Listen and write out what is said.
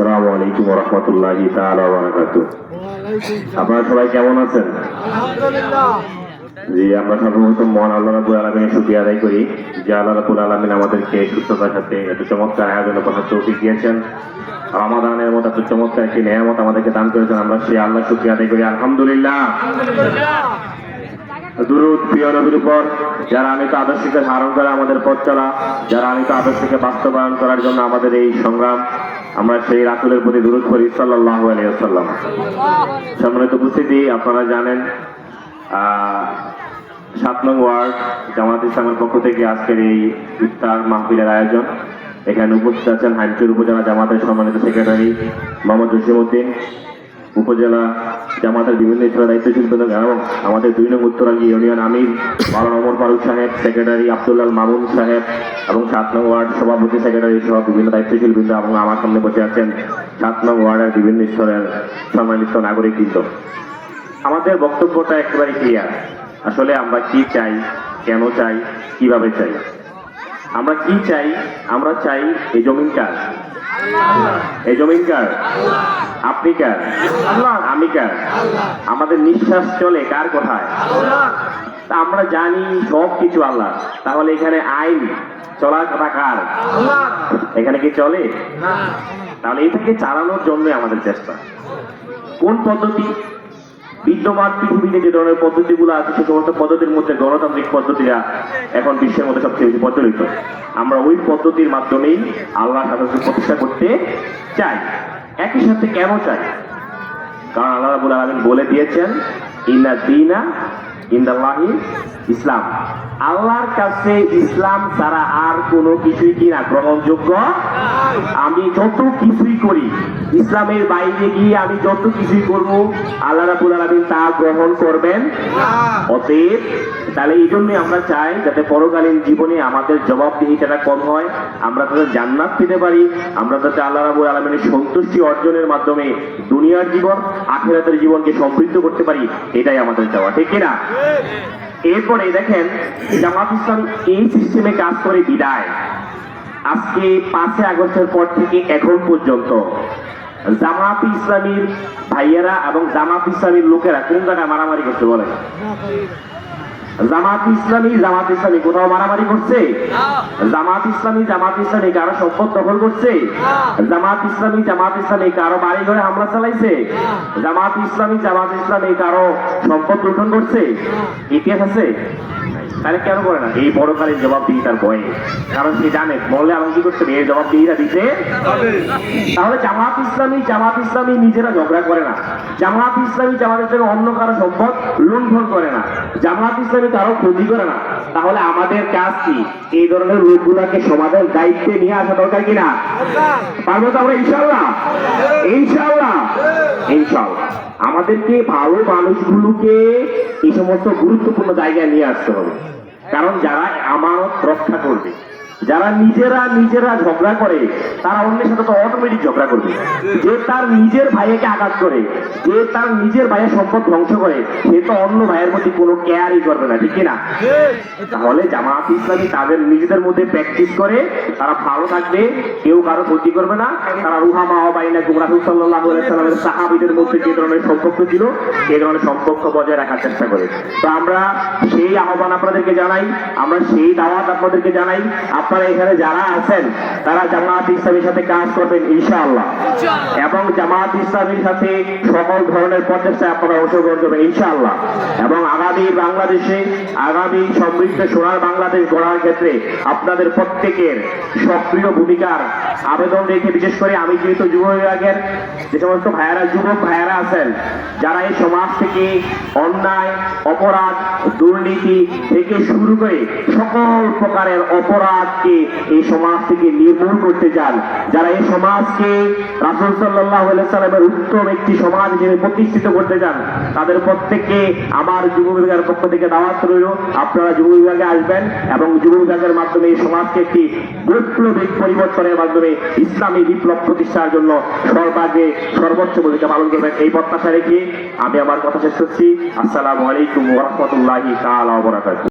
আসসালামু আলাইকুম রহমতুল্লাহি তাআলা ওয়া বারাকাতুহু আপনারা সবাই কেমন আছেন? জি আমরা সর্বপ্রথম মহান আল্লাহ রাব্বুল আলামিনের শুকরিয়া আদায় করি। যে আল্লাহ রাব্বুল আলামিন আমাদেরকে সুস্থতার সাথে এত চমৎকার আয়োজনের কথা দিয়েছেন। রমাদানের মতো এত চমৎকার একটি নেয়ামত আমাদেরকে দান করেছেন। আমরা সেই আল্লাহ শুকরিয়া আদায় করি। আলহামদুলিল্লাহ। দুরুদ প্রিয় নবীর উপর, যারা আমি তো আদর্শকে ধারণ করে আমাদের পথ চলা, যারা আমি তো আদর্শকে বাস্তবায়ন করার জন্য আমাদের এই সংগ্রাম, আমরা সেই রাসুলের প্রতি দুরুদ করি সাল্লাহ আলিয়াল্লাম সম্মানিত উপস্থিতি, আপনারা জানেন সাত নং ওয়ার্ড, জামাত ইসলামের পক্ষ থেকে আজকের এই ইফতার মাহফিলের আয়োজন। এখানে উপস্থিত আছেন হাইমচুর উপজেলা জামাতের সম্মানিত সেক্রেটারি মোহাম্মদ জসিমউদ্দিন, উপজেলা জামাতের বিভিন্ন স্তরের দায়িত্বশীল বৃন্দ এবং আমাদের দুই নং উত্তরাঙ্গী ইউনিয়ন আমির মাওলানা ওমর ফারুক সাহেব, সেক্রেটারি আব্দুল্লাল মামুন সাহেব এবং সাত নং ওয়ার্ড সভাপতি সেক্রেটারি সহ বিভিন্ন দায়িত্বশীল বৃন্দ এবং আমার সামনে বসে আছেন সাত নং ওয়ার্ডের বিভিন্ন স্তরের সম্মানিত নাগরিক বৃন্দ আমাদের বক্তব্যটা একেবারে ক্লিয়ার আসলে আমরা কি চাই, কেন চাই, কীভাবে চাই? আমরা কি চাই, আমরা চাই এই জমিন কার এই জমিন কার আপনি কার? আমি কার? আমাদের নিঃশ্বাস চলে কার কোথায়? তা আমরা জানি সব কিছু আল্লাহ। তাহলে এখানে আইন চলার কথা কার? এখানে কি চলে? তাহলে এটাকে চালানোর জন্য আমাদের চেষ্টা। কোন পদ্ধতি? বিদ্যমান পৃথিবীতে যে ধরনের পদ্ধতিগুলো আছে সে সমস্ত পদ্ধতির মধ্যে গণতান্ত্রিক পদ্ধতিরা এখন বিশ্বের মধ্যে সবচেয়ে বেশি প্রচলিত। আমরা ওই পদ্ধতির মাধ্যমেই আল্লাহ শাসনকে প্রতিষ্ঠা করতে চাই। একই সাথে কেন চাই? কারণ আল্লাহ বলে দিয়েছেন ইন্না দিনা ইন্দাল্লাহি ইসলাম। আল্লাহর কাছে ইসলাম ছাড়া আর কোনো কিছুই কিনা গ্রহণযোগ্য আমি যত কিছুই করি, ইসলামের বাইরে গিয়ে আমি যত কিছুই করব, আল্লাহ রাবুল আলমিন তা গ্রহণ করবেন। অতএব, তাহলে এই জন্যই আমরা চাই যাতে পরকালীন জীবনে আমাদের জবাবদিহিতাটা কম হয়, আমরা যাতে জান্নাত পেতে পারি, আমরা যাতে আল্লাহ রাবুল আলমিনের সন্তুষ্টি অর্জনের মাধ্যমে দুনিয়ার জীবন, আখেরাতের জীবনকে সমৃদ্ধ করতে পারি, এটাই আমাদের চাওয়া, ঠিক কিনা এরপরে দেখেন জামাত ইসলাম এই সিস্টেমে কাজ করে বিদায়। আজকে পাঁচই আগস্টের পর থেকে এখন পর্যন্ত জামাত ইসলামীর ভাইয়েরা এবং জামাত ইসলামীর লোকেরা কোন জায়গায় মারামারি করতে বলে জামাত ইসলামী জামাত ইসলামী কোথাও মারামারি করছে? জামাত ইসলামী জামাত ইসলামী কারও সম্পদ দখল করছে? জামাত ইসলামী জামাত ইসলামী কারও বাড়ি ঘরে হামলা চালাইছে? জামাত ইসলামী জামাত ইসলামী কারও সম্পদ লুঠন করছে? ইতিহাস আছে? তাহলে কেন করে না? এই জবাব তার বয়ে। কারণ সে জানে আমাকে কি করতে জবাব দিতে তাহলে জামাত ইসলামী জামাত ইসলামী নিজেরা ঝগড়া করে না। জামাত ইসলামী অন্য কারও সম্পদ লুণ্ঠন করে না। জামাত ইসলামী ক্ষতি করে না। তাহলে আমাদের কাজ কি? এই ধরনের লোকগুলাকে সমাজের দায়িত্বে নিয়ে আসা দরকার কিনা? পারব তো আমরা? ইনশাল্লাহ ইনশাল্লাহ ইনশাল্লাহ আমাদেরকে ভালো মানুষগুলোকে এই সমস্ত গুরুত্বপূর্ণ জায়গায় নিয়ে আসতে হবে। কারণ যারা আমার রক্ষা করবে যারা নিজেরা নিজেরা ঝগড়া করে, তারা অন্যের সাথে তো অটোমেটিক ঝগড়া করবে। যে তার নিজের ভাইকে আঘাত করে, যে তার নিজের ভাইয়ের সম্পদ ধ্বংস করে, সে তো অন্য ভাইয়ের প্রতি কোনো কেয়ারই করবে না, ঠিক কিনা তাহলে জামাত ইসলামী তাদের নিজেদের মধ্যে প্র্যাকটিস করে, তারা ভালো থাকবে, কেউ কারও ক্ষতি করবে না। তারা রুহামা বাইনা গুমরাহুল সাল্লাহ সাল্লামের সাহাবিদের মধ্যে যে ধরনের সম্পর্ক ছিল সেই ধরনের সম্পর্ক বজায় রাখার চেষ্টা করে। তো আমরা সেই আহ্বান আপনাদেরকে জানাই, আমরা সেই দাওয়াত আপনাদেরকে জানাই। আপনারা এখানে যারা আছেন তারা জামাত ইসলামীর সাথে কাজ করবেন ইনশাআল্লাহ। এবং জামাত ইসলামীর সাথে সকল ধরনের প্রচেষ্টায় আপনারা অংশগ্রহণ করবেন ইনশাআল্লাহ। এবং আগামী বাংলাদেশে আগামী সমৃদ্ধ সোনার বাংলাদেশ গড়ার ক্ষেত্রে আপনাদের প্রত্যেকের সক্রিয় ভূমিকার আবেদন রেখে বিশেষ করে আমি যেহেতু যুব বিভাগের যে সমস্ত ভাইয়ারা যুবক ভাইয়ারা আছেন যারা এই সমাজ থেকে অন্যায় অপরাধ দুর্নীতি থেকে শুরু করে সকল প্রকারের অপরাধকে এই সমাজ থেকে নির্মূল করতে চান। যারা এই সমাজকে রাসুল সাল্লাহ সাল্লামের উত্তম একটি সমাজ হিসেবে প্রতিষ্ঠিত করতে চান, তাদের প্রত্যেককে আমার যুব বিভাগের পক্ষ থেকে দাওয়াত রইল। আপনারা যুব বিভাগে আসবেন এবং যুব বিভাগের মাধ্যমে এই সমাজকে একটি বৈপ্লবিক পরিবর্তনের মাধ্যমে ইসলামী বিপ্লব প্রতিষ্ঠার জন্য সর্বাগ্রে সর্বোচ্চ ভূমিকা পালন করবেন। এই প্রত্যাশা রেখে আমি আমার কথা শেষ করছি। আসসালামু আলাইকুম ওরহমতুল্লাহি তাআলা ওয়া বারাকাতুহু।